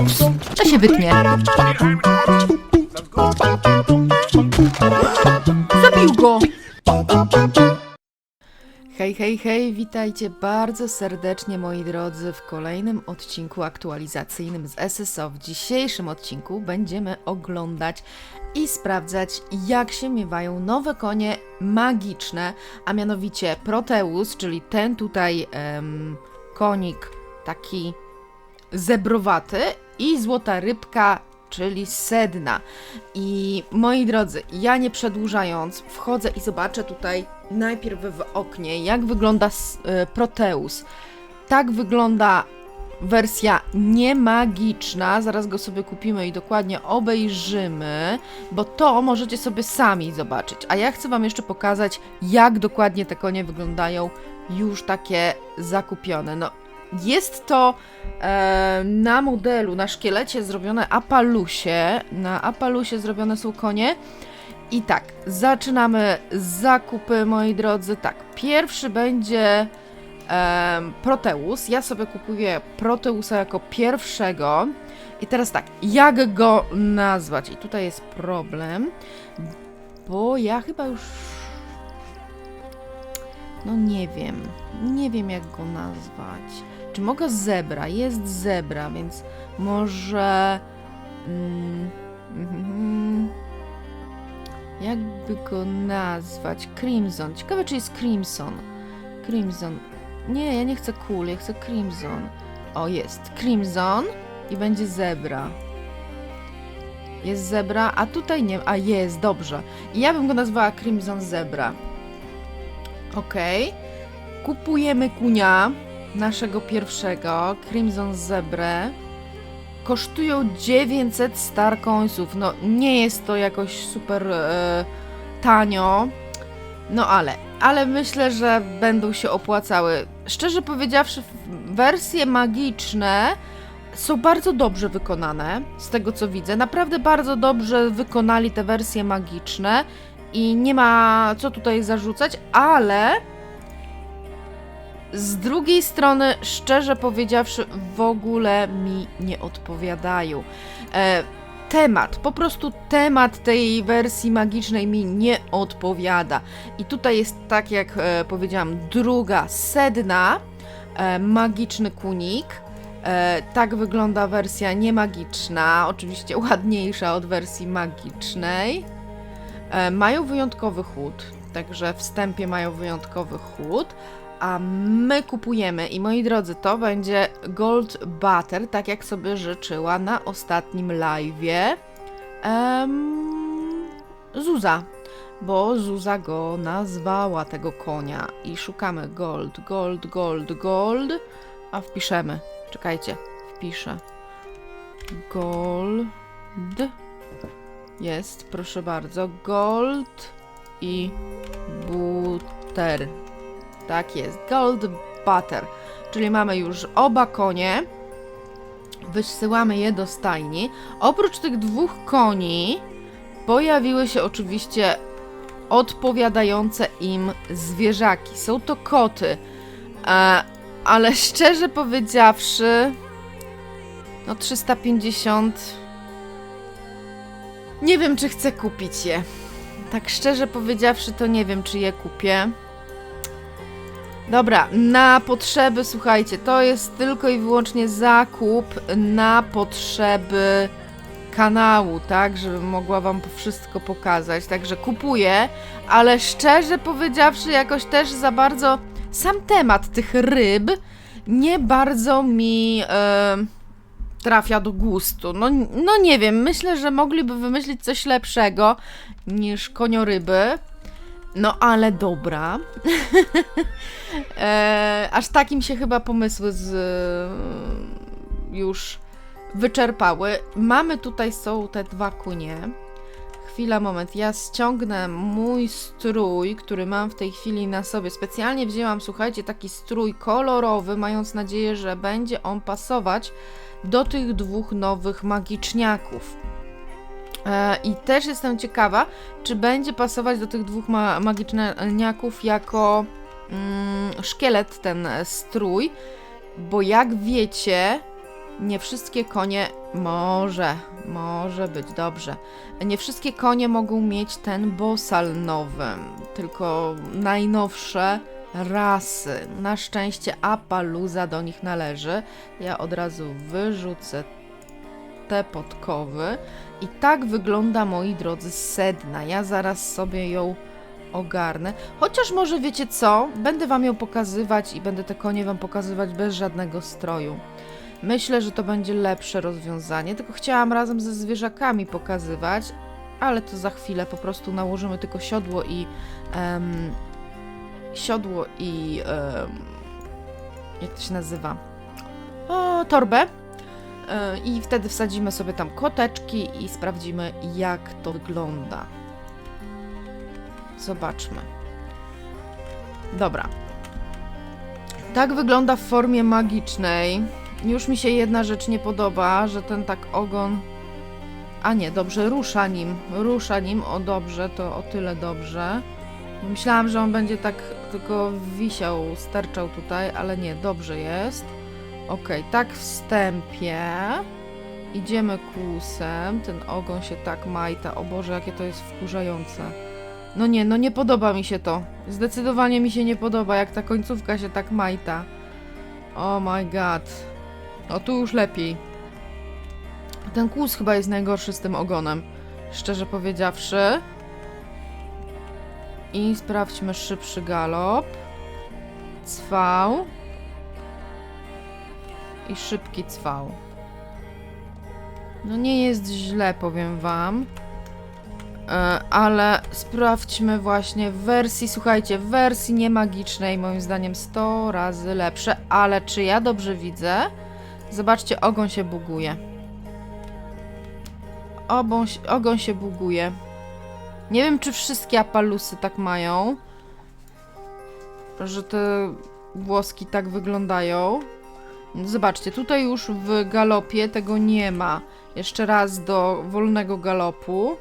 Ups, to się wytnie. Zabił go! Hej, hej, hej, witajcie bardzo serdecznie moi drodzy w kolejnym odcinku aktualizacyjnym z SSO. W dzisiejszym odcinku będziemy oglądać i sprawdzać jak się miewają nowe konie magiczne, a mianowicie Proteus, czyli ten tutaj em, konik taki zebrowaty i złota rybka, czyli sedna. I moi drodzy, ja nie przedłużając, wchodzę i zobaczę tutaj najpierw w oknie, jak wygląda e, Proteus. Tak wygląda wersja niemagiczna. Zaraz go sobie kupimy i dokładnie obejrzymy, bo to możecie sobie sami zobaczyć. A ja chcę Wam jeszcze pokazać, jak dokładnie te konie wyglądają już takie zakupione. No, jest to e, na modelu, na szkielecie zrobione Apalusie. Na Apalusie zrobione są konie. I tak, zaczynamy zakupy, moi drodzy. Tak, pierwszy będzie em, Proteus. Ja sobie kupuję Proteusa jako pierwszego. I teraz tak, jak go nazwać? I tutaj jest problem, bo ja chyba już. No nie wiem. Nie wiem, jak go nazwać. Czy mogę zebra? Jest zebra, więc może. Mm, mhm. jakby go nazwać? Crimson. Ciekawe, czy jest Crimson. Crimson. Nie, ja nie chcę cool, ja chcę Crimson. O, jest. Crimson i będzie zebra. Jest zebra, a tutaj nie. A jest, dobrze. I ja bym go nazwała Crimson Zebra. Okej. Kupujemy kunia naszego pierwszego, Crimson Zebrę. Kosztują 900 star coinsów. No, nie jest to jakoś super e, tanio. No ale, ale myślę, że będą się opłacały. Szczerze powiedziawszy, wersje magiczne są bardzo dobrze wykonane, z tego co widzę. Naprawdę bardzo dobrze wykonali te wersje magiczne i nie ma co tutaj zarzucać, ale z drugiej strony, szczerze powiedziawszy, w ogóle mi nie odpowiadają. E, temat, po prostu temat tej wersji magicznej mi nie odpowiada. I tutaj jest, tak jak e, powiedziałam, druga sedna, e, magiczny kunik. E, tak wygląda wersja niemagiczna, oczywiście ładniejsza od wersji magicznej. E, mają wyjątkowy chód, także wstępie mają wyjątkowy chód, a my kupujemy. I moi drodzy, to będzie Gold Butter, tak jak sobie życzyła na ostatnim live'ie em, Zuza, bo Zuza go nazwała tego konia. I szukamy Gold, Gold, Gold, Gold, a wpiszemy, czekajcie, wpiszę. Gold. Jest, proszę bardzo, gold i butter. Tak jest, gold butter. Czyli mamy już oba konie. Wysyłamy je do stajni. Oprócz tych dwóch koni pojawiły się oczywiście odpowiadające im zwierzaki. Są to koty. E, ale szczerze powiedziawszy, no 350 nie wiem, czy chcę kupić je. Tak szczerze powiedziawszy, to nie wiem, czy je kupię. Dobra, na potrzeby, słuchajcie, to jest tylko i wyłącznie zakup na potrzeby kanału, tak, żebym mogła wam wszystko pokazać. Także kupuję, ale szczerze powiedziawszy, jakoś też za bardzo sam temat tych ryb nie bardzo mi. E, trafia do gustu. No, no nie wiem, myślę, że mogliby wymyślić coś lepszego niż konioryby. No ale dobra. e, aż takim się chyba pomysły z, już wyczerpały. Mamy tutaj są te dwa kunie. Chwila, moment. Ja ściągnę mój strój, który mam w tej chwili na sobie. Specjalnie wzięłam, słuchajcie, taki strój kolorowy, mając nadzieję, że będzie on pasować do tych dwóch nowych magiczniaków. E, I też jestem ciekawa, czy będzie pasować do tych dwóch ma magiczniaków jako mm, szkielet, ten strój, bo jak wiecie, nie wszystkie konie może, może być dobrze. Nie wszystkie konie mogą mieć ten bosal nowy, tylko najnowsze rasy. Na szczęście Apaluza do nich należy. Ja od razu wyrzucę te podkowy. I tak wygląda, moi drodzy, sedna. Ja zaraz sobie ją ogarnę. Chociaż może wiecie co? Będę wam ją pokazywać i będę te konie wam pokazywać bez żadnego stroju. Myślę, że to będzie lepsze rozwiązanie, tylko chciałam razem ze zwierzakami pokazywać, ale to za chwilę po prostu nałożymy tylko siodło i em, siodło i em, jak to się nazywa? O, torbę. E, I wtedy wsadzimy sobie tam koteczki i sprawdzimy, jak to wygląda. Zobaczmy. Dobra. Tak wygląda w formie magicznej. Już mi się jedna rzecz nie podoba, że ten tak ogon. A nie, dobrze, rusza nim. Rusza nim, o dobrze, to o tyle dobrze. Myślałam, że on będzie tak tylko wisiał, sterczał tutaj, ale nie, dobrze jest. Okej, tak wstępie. Idziemy kłusem. Ten ogon się tak majta. O Boże, jakie to jest wkurzające. No nie, no nie podoba mi się to. Zdecydowanie mi się nie podoba, jak ta końcówka się tak majta. Oh my god. O tu już lepiej. Ten kłus chyba jest najgorszy z tym ogonem. Szczerze powiedziawszy. I sprawdźmy szybszy galop. Cwał. I szybki cwał. No nie jest źle, powiem wam. E, ale sprawdźmy właśnie w wersji, słuchajcie, w wersji niemagicznej moim zdaniem 100 razy lepsze, ale czy ja dobrze widzę? Zobaczcie, ogon się buguje. Obą, ogon się buguje. Nie wiem, czy wszystkie apalusy tak mają, że te włoski tak wyglądają. Zobaczcie, tutaj już w galopie tego nie ma. Jeszcze raz do wolnego galopu.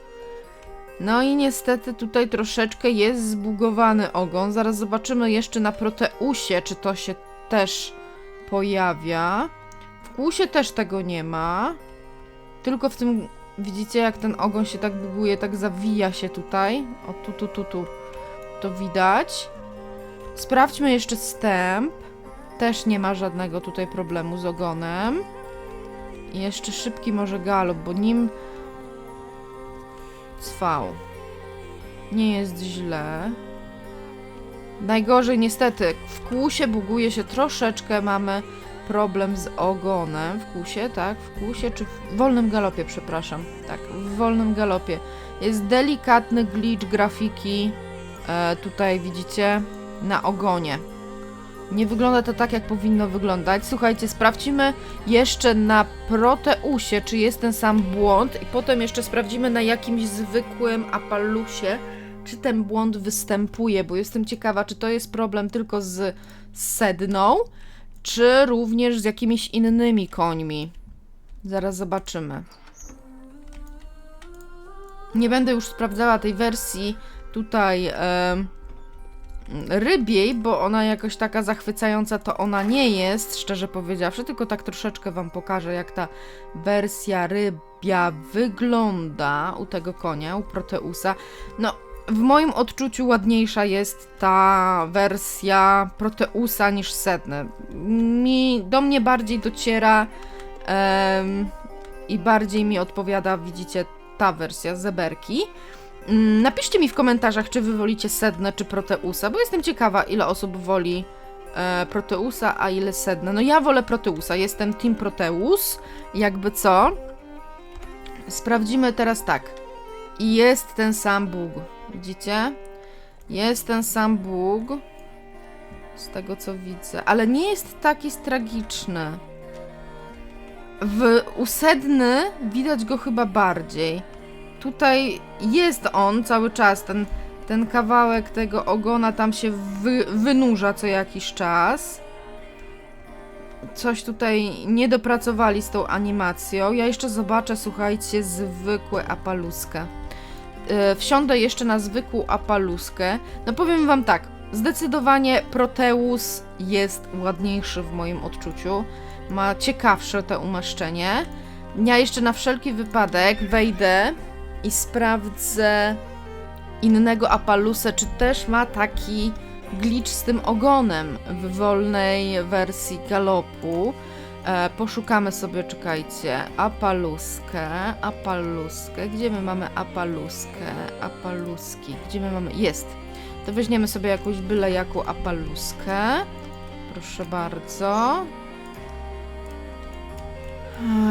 No i niestety tutaj troszeczkę jest zbugowany ogon. Zaraz zobaczymy jeszcze na Proteusie, czy to się też pojawia. W kłusie też tego nie ma. Tylko w tym, widzicie jak ten ogon się tak buguje, tak zawija się tutaj. O tu, tu, tu, tu. To widać. Sprawdźmy jeszcze stęp. Też nie ma żadnego tutaj problemu z ogonem. I jeszcze szybki może galop, bo nim cwał. Nie jest źle. Najgorzej niestety, w kłusie buguje się troszeczkę, mamy problem z ogonem. W kłusie, tak? W kłusie czy w wolnym galopie, przepraszam. Tak, w wolnym galopie. Jest delikatny glitch grafiki. E, tutaj widzicie na ogonie. Nie wygląda to tak, jak powinno wyglądać. Słuchajcie, sprawdźmy jeszcze na Proteusie, czy jest ten sam błąd i potem jeszcze sprawdzimy na jakimś zwykłym Apalusie, czy ten błąd występuje, bo jestem ciekawa, czy to jest problem tylko z sedną, czy również z jakimiś innymi końmi. Zaraz zobaczymy. Nie będę już sprawdzała tej wersji tutaj... Yy rybiej, bo ona jakoś taka zachwycająca to ona nie jest, szczerze powiedziawszy, tylko tak troszeczkę wam pokażę, jak ta wersja rybia wygląda u tego konia, u Proteusa. No, w moim odczuciu ładniejsza jest ta wersja Proteusa niż Sedne. Mi, do mnie bardziej dociera em, i bardziej mi odpowiada, widzicie, ta wersja Zeberki. Mm, Napiszcie mi w komentarzach, czy wy wolicie Sednę czy Proteusa, bo jestem ciekawa, ile osób woli e, Proteusa, a ile Sednę. No ja wolę Proteusa, jestem Team Proteus, jakby co. Sprawdzimy teraz tak. Jest ten sam Bóg, widzicie? Jest ten sam Bóg, z tego co widzę, ale nie jest taki tragiczny. W u Sedny widać go chyba bardziej tutaj jest on cały czas, ten, ten kawałek tego ogona tam się wy, wynurza co jakiś czas. Coś tutaj nie dopracowali z tą animacją. Ja jeszcze zobaczę, słuchajcie, zwykłe apaluskę. Yy, wsiądę jeszcze na zwykłą apaluskę. No powiem wam tak, zdecydowanie Proteus jest ładniejszy w moim odczuciu. Ma ciekawsze to umaszczenie. Ja jeszcze na wszelki wypadek wejdę i sprawdzę innego Apalusa, czy też ma taki glitch z tym ogonem w wolnej wersji galopu. E, poszukamy sobie, czekajcie, apaluskę, apaluskę. Gdzie my mamy apaluskę? Apaluski. Gdzie my mamy? Jest. To weźmiemy sobie jakąś byle jaką apaluskę. Proszę bardzo.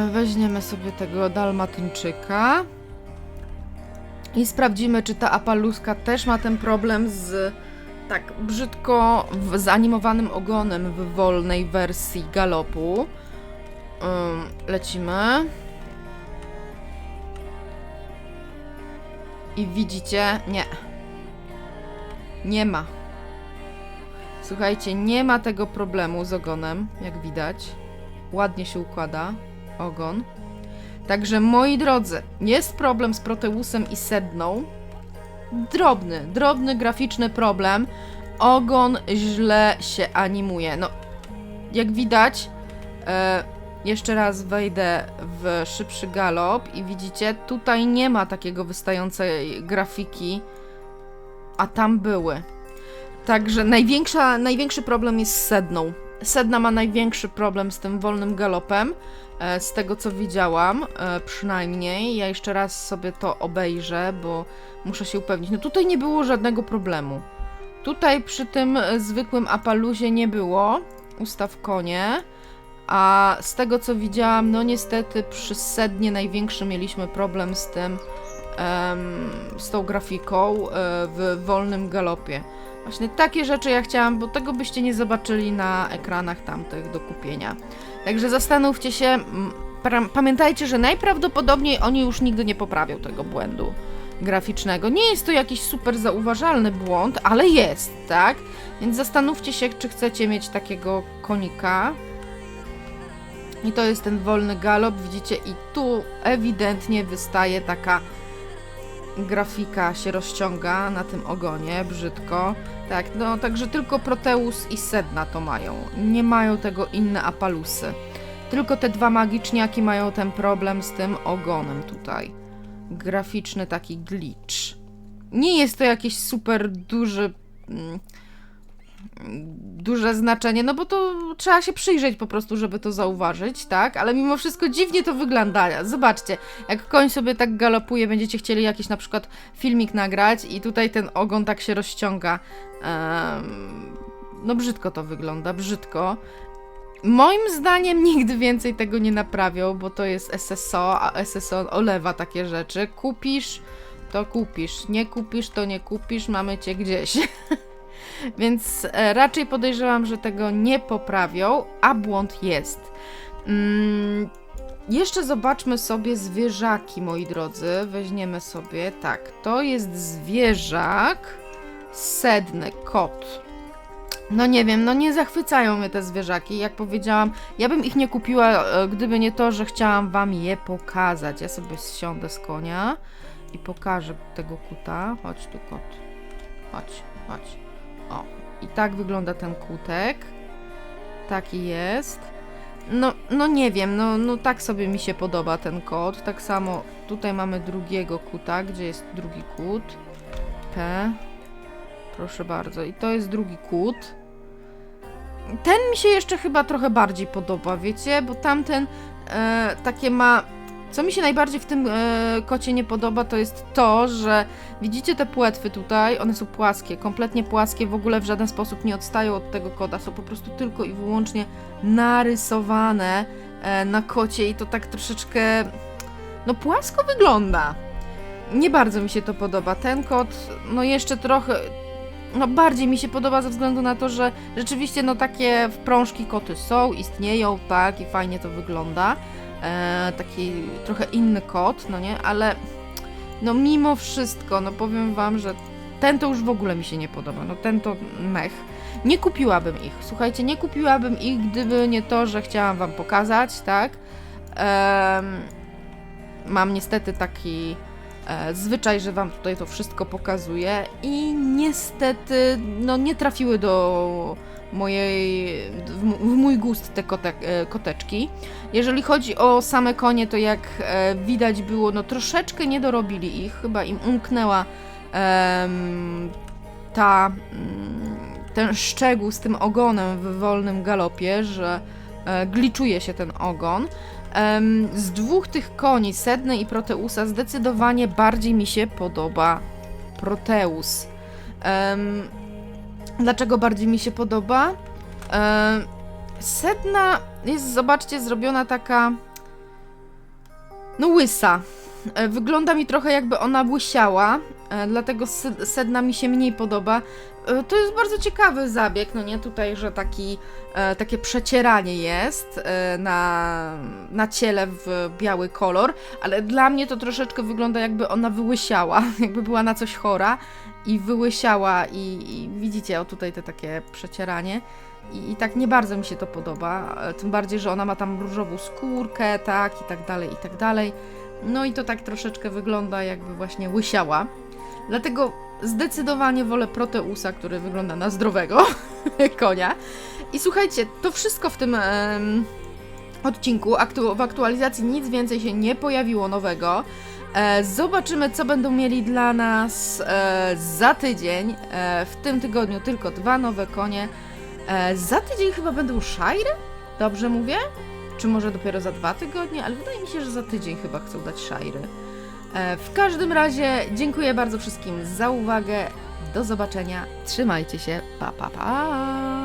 E, Weźmiemy sobie tego dalmatyńczyka. I sprawdzimy, czy ta apaluska też ma ten problem z tak brzydko zanimowanym ogonem w wolnej wersji galopu. Ym, lecimy. I widzicie? Nie. Nie ma. Słuchajcie, nie ma tego problemu z ogonem, jak widać. Ładnie się układa ogon. Także moi drodzy, jest problem z Proteusem i Sedną. Drobny, drobny graficzny problem. Ogon źle się animuje. No, jak widać, e, jeszcze raz wejdę w szybszy galop i widzicie, tutaj nie ma takiego wystającej grafiki, a tam były. Także największa, największy problem jest z Sedną. Sedna ma największy problem z tym wolnym galopem, z tego co widziałam, e, przynajmniej. Ja jeszcze raz sobie to obejrzę, bo muszę się upewnić. No tutaj nie było żadnego problemu. Tutaj przy tym e, zwykłym apaluzie nie było ustaw konie, a z tego co widziałam, no niestety przy sednie największy mieliśmy problem z tym, em, z tą grafiką e, w wolnym galopie. Właśnie takie rzeczy ja chciałam, bo tego byście nie zobaczyli na ekranach tamtych do kupienia. Także zastanówcie się, pamiętajcie, że najprawdopodobniej oni już nigdy nie poprawią tego błędu graficznego. Nie jest to jakiś super zauważalny błąd, ale jest, tak? Więc zastanówcie się, czy chcecie mieć takiego konika. I to jest ten wolny galop, widzicie, i tu ewidentnie wystaje taka grafika się rozciąga na tym ogonie, brzydko. Tak, no także tylko Proteus i Sedna to mają. Nie mają tego inne Apalusy. Tylko te dwa magiczniaki mają ten problem z tym ogonem tutaj. Graficzny taki glitch. Nie jest to jakieś super duży. Duże znaczenie, no bo to trzeba się przyjrzeć po prostu, żeby to zauważyć, tak? Ale mimo wszystko dziwnie to wygląda. Zobaczcie, jak koń sobie tak galopuje, będziecie chcieli jakiś na przykład filmik nagrać i tutaj ten ogon tak się rozciąga. Em, no brzydko to wygląda, brzydko. Moim zdaniem nigdy więcej tego nie naprawią, bo to jest SSO, a SSO olewa takie rzeczy. Kupisz, to kupisz. Nie kupisz, to nie kupisz, mamy cię gdzieś. Więc e, raczej podejrzewam, że tego nie poprawią, a błąd jest. Mm, jeszcze zobaczmy sobie zwierzaki, moi drodzy. Weźmiemy sobie, tak, to jest zwierzak sedny, kot. No nie wiem, no nie zachwycają mnie te zwierzaki. Jak powiedziałam, ja bym ich nie kupiła, e, gdyby nie to, że chciałam wam je pokazać. Ja sobie zsiądę z konia i pokażę tego kuta. Chodź tu, kot. Chodź, chodź. O, i tak wygląda ten kutek. Taki jest. No, no nie wiem, no, no tak sobie mi się podoba ten kot. Tak samo tutaj mamy drugiego kuta, gdzie jest drugi kut. Te. Proszę bardzo. I to jest drugi kut. Ten mi się jeszcze chyba trochę bardziej podoba, wiecie? Bo tamten e, takie ma. Co mi się najbardziej w tym e, kocie nie podoba, to jest to, że widzicie te płetwy tutaj, one są płaskie, kompletnie płaskie, w ogóle w żaden sposób nie odstają od tego kota, są po prostu tylko i wyłącznie narysowane e, na kocie i to tak troszeczkę, no płasko wygląda. Nie bardzo mi się to podoba. Ten kot, no jeszcze trochę, no bardziej mi się podoba ze względu na to, że rzeczywiście no takie wprążki koty są, istnieją, tak i fajnie to wygląda. E, taki trochę inny kot, no nie, ale no mimo wszystko, no powiem wam, że ten to już w ogóle mi się nie podoba, no ten to mech. Nie kupiłabym ich, słuchajcie, nie kupiłabym ich, gdyby nie to, że chciałam wam pokazać, tak. Mam niestety taki zwyczaj, że Wam tutaj to wszystko pokazuję i niestety no, nie trafiły do mojej, w, mój gust te kote, e, koteczki. Jeżeli chodzi o same konie, to jak e, widać było, no troszeczkę nie dorobili ich, chyba im umknęła em, ta, mm, ten szczegół z tym ogonem w wolnym galopie, że e, gliczuje się ten ogon. Z dwóch tych koni, Sedny i Proteusa, zdecydowanie bardziej mi się podoba Proteus. Dlaczego bardziej mi się podoba? Sedna jest, zobaczcie, zrobiona taka. No, łysa. E, Wygląda mi trochę jakby ona łysiała, e, dlatego sed- sedna mi się mniej podoba. E, To jest bardzo ciekawy zabieg, no nie tutaj, że taki, e, takie przecieranie jest e, na, na ciele w biały kolor, ale dla mnie to troszeczkę wygląda jakby ona wyłysiała, jakby była na coś chora i wyłysiała i, i widzicie, o tutaj te takie przecieranie. I, I tak nie bardzo mi się to podoba, tym bardziej, że ona ma tam różową skórkę, tak, i tak dalej, i tak dalej. No i to tak troszeczkę wygląda, jakby właśnie łysiała. Dlatego zdecydowanie wolę Proteusa, który wygląda na zdrowego konia. I słuchajcie, to wszystko w tym em, odcinku. Aktu- w aktualizacji nic więcej się nie pojawiło nowego. E, zobaczymy, co będą mieli dla nas e, za tydzień. E, w tym tygodniu tylko dwa nowe konie. E, za tydzień chyba będą szajry? Dobrze mówię? Czy może dopiero za dwa tygodnie? Ale wydaje mi się, że za tydzień chyba chcą dać szajry. E, w każdym razie dziękuję bardzo wszystkim za uwagę. Do zobaczenia. Trzymajcie się. Pa, pa, pa.